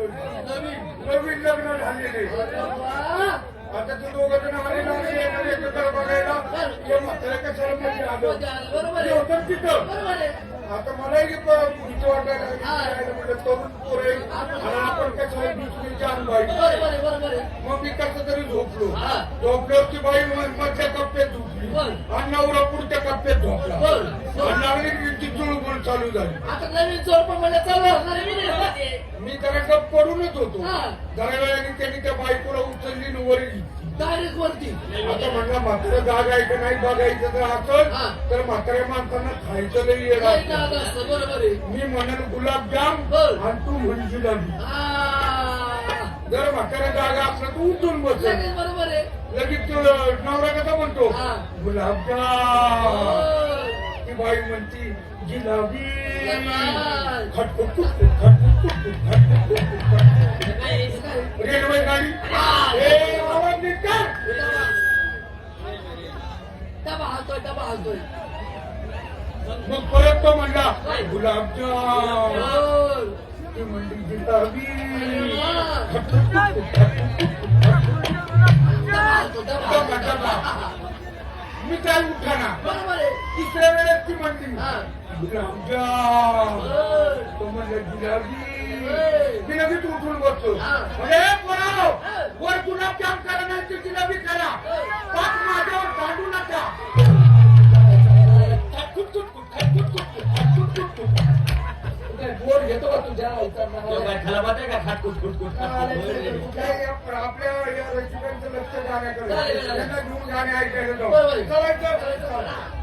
नवीन लग्न झालेले आता ते दोघं जण एकत्र बघायला म्हातारे कशाला आलो तिथं आता मलाही भीती वाटायला तरुण पोर आहे. आणि आपण कशाला दुसरी जान बाई बरोबर आहे बरोबर आहे मग मी कसं तरी झोपलो हा. झोपल्यावरची बाई मग मधल्या कप्प्यात झोपली बर. आणि नवरा पुढच्या कप्प्यात झोपला. ती चुळबुळ चालू झाली. आता नवीन जोडपं म्हणजे चालू असणार मी नाही मी गप पडूनच होतो. हा. जरा वेळाने त्यांनी त्या बायकोला उचलली आणि वर घेतली. डायरेक्ट वरती. आता म्हणलं म्हातारा जागा आहे का नाही बघायचं जर असेल हा. तर म्हाताऱ्या माणसांना खायचं नाही काही येणार नाद असतं बरोबर आहे. मी म्हणेल गुलाबजाम बर. आणि तू म्हण जिलाबी आ, जर म्हातारा जागा असला तू उठून बस. लगेच बरोबर लगेच नवरा कसा म्हणतो. गुलाबजाम होय. ती बाई म्हणती जिलाबी. खटखट खटखट? रेल्वे गाडी. ए. डबा हालतोय डबा हालतोय मग परत तो म्हणला गुलाबजाम होय. ती म्हणली जिलाबी मी काय उठाना. बरोबर आहे. तिसऱ्या वेळेस ती म्हणली. तो म्हणलं जिलाबी लगेच उठून बसतो. हा. अरे पोरानो वर गुलाबजाम करा नाही तर जिलाबी करा पाच माझ्यावर काढू नका. बोर घेतो का तुझ्या अवतारला? काय आप- आपल्या या रेसिडेंटचं लक्ष जाण्याकडे. घेऊन जाणे ऐकायला जाऊ. आहे.